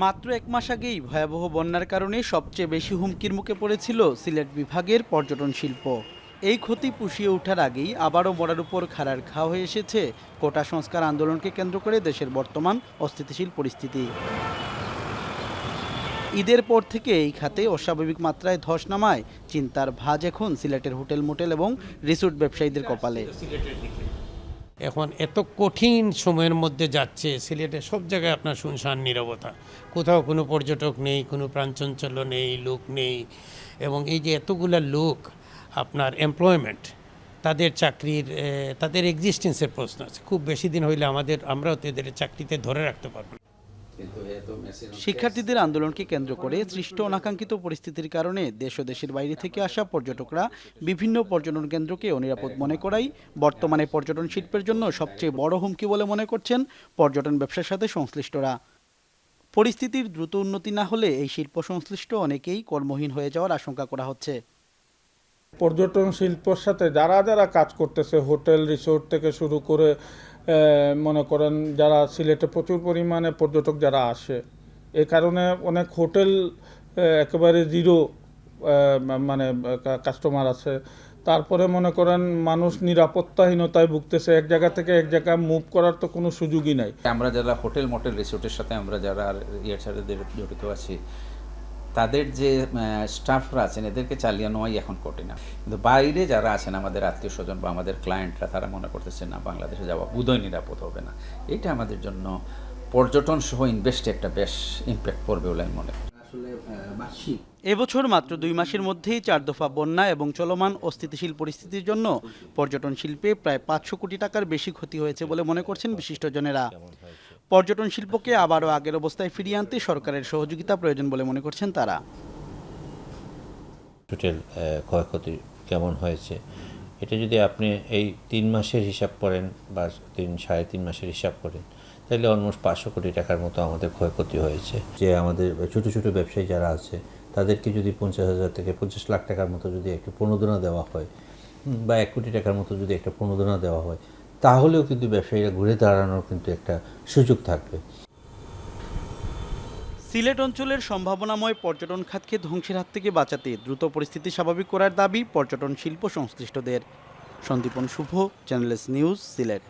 মাত্র এক মাস আগেই ভয়াবহ বন্যার কারণে সবচেয়ে বেশি হুমকির মুখে পড়েছিল সিলেট বিভাগের পর্যটন শিল্প। এই ক্ষতি পুষিয়ে ওঠার আগেই আবারও মরার উপর খাড়ার ঘা হয়ে এসেছে কোটা সংস্কার আন্দোলনকে কেন্দ্র করে দেশের বর্তমান অস্থিতিশীল পরিস্থিতি। ঈদের পর থেকে এই খাতে অস্বাভাবিক মাত্রায় ধস নামায়। চিন্তার ভাজ এখন সিলেটের হোটেল, মোটেল এবং রিসোর্ট ব্যবসায়ীদের কপালে। এখন এত কঠিন সময়ের মধ্যে যাচ্ছে, সিলেটে সব জায়গায় আপনার শুনশান নিরবতা কোথাও কোনো পর্যটক নেই, কোনো প্রাণচঞ্চল্য নেই, লোক নেই এবং এই যে এতগুলা লোক, আপনার এমপ্লয়মেন্ট তাদের চাকরির তাদের এক্সিস্টেন্সের প্রশ্ন আছে খুব বেশি দিন হইলে আমাদের, আমরাও তাদের চাকরিতে ধরে রাখতে পারব না। শিক্ষার্থীদের আন্দোলনকে কেন্দ্র করে সৃষ্ট অনাকাঙ্ক্ষিত পরিস্থিতির কারণে দেশ ও দেশের বাইরে থেকে আসা পর্যটকরা বিভিন্ন পর্যটন কেন্দ্রকে অনিরাপদ মনে করাই বর্তমানে পর্যটন শিল্পের জন্য সবচেয়ে বড় হুমকি বলে মনে করছেন পর্যটন ব্যবসার সাথে সংশ্লিষ্টরা। পরিস্থিতির দ্রুত উন্নতি না হলে এই শিল্প সংশ্লিষ্ট অনেকেই কর্মহীন হয়ে যাওয়ার আশঙ্কা করা হচ্ছে। পর্যটন শিল্পর সাথে যারা যারা কাজ করতেছে, হোটেল, রিসোর্ট থেকে শুরু করে মনে করেন যারা সিলেটে প্রচুর পরিমাণে পর্যটক যারা আসে, এ কারণে অনেক হোটেল একেবারে জিরো মানে কাস্টমার আছে। তারপরে মনে করেন মানুষ নিরাপত্তাহীনতায় ভুগতেছে, এক জায়গা থেকে এক জায়গায় মুভ করার তো কোনো সুযোগই নাই। আমরা যারা হোটেল, মোটেল, রিসোর্টের সাথে আমরা যারা ইয়ার সাথে জড়িত আছি তাদের যে স্টাফরা আছেন এদেরকে চালিয়ে নেওয়াই এখন কঠিন। কিন্তু বাইরে যারা আছেন আমাদের আত্মীয় স্বজন বা আমাদের ক্লায়েন্টরা তারা মনে করতেছে না বাংলাদেশে যাওয়া বোধহয় নিরাপদ হবে না। এটা আমাদের জন্য পর্যটন সহ ইনভেস্টে একটা বেশ ইম্প্যাক্ট পড়বে বলে আমি মনে করি। এবছর মাত্র দুই মাসের মধ্যেই চার দফা বন্যা এবং চলমান অস্থিতিশীল পরিস্থিতির জন্য পর্যটন শিল্পে প্রায় পাঁচশো কোটি টাকার বেশি ক্ষতি হয়েছে বলে মনে করছেন বিশিষ্টজনেরা। পর্যটন শিল্পকে আবারও আগের অবস্থায় ফিরিয়ে আনতে সরকারের সহযোগিতা প্রয়োজন বলে মনে করছেন তারা। টোটাল ক্ষয়ক্ষতি কেমন হয়েছে? এটা যদি আপনি এই তিন মাসের হিসাব করেন বা তিন, সাড়ে তিন মাসের হিসাব করেন, তাহলে অলমোস্ট পাঁচশো কোটি টাকার মতো আমাদের ক্ষয়ক্ষতি হয়েছে। যে আমাদের ছোট ছোট ব্যবসায়ী যারা আছে, তাদেরকে যদি পঞ্চাশ হাজার থেকে পঞ্চাশ লাখ টাকার মতো যদি একটু প্রণোদনা দেওয়া হয় বা এক কোটি টাকার মতো যদি একটা প্রণোদনা দেওয়া হয় তাহলেও কিন্তু ব্যবসায়ীরা ঘুরে দাঁড়ানোর কিন্তু একটা সুযোগ থাকবে। সিলেট অঞ্চলের সম্ভাবনাময় পর্যটন খাতকে ধ্বংসের হাত থেকে বাঁচাতে দ্রুত পরিস্থিতি স্বাভাবিক করার দাবি পর্যটন শিল্প সংশ্লিষ্টদের। Sandipan Shubho channels news, Sylhet.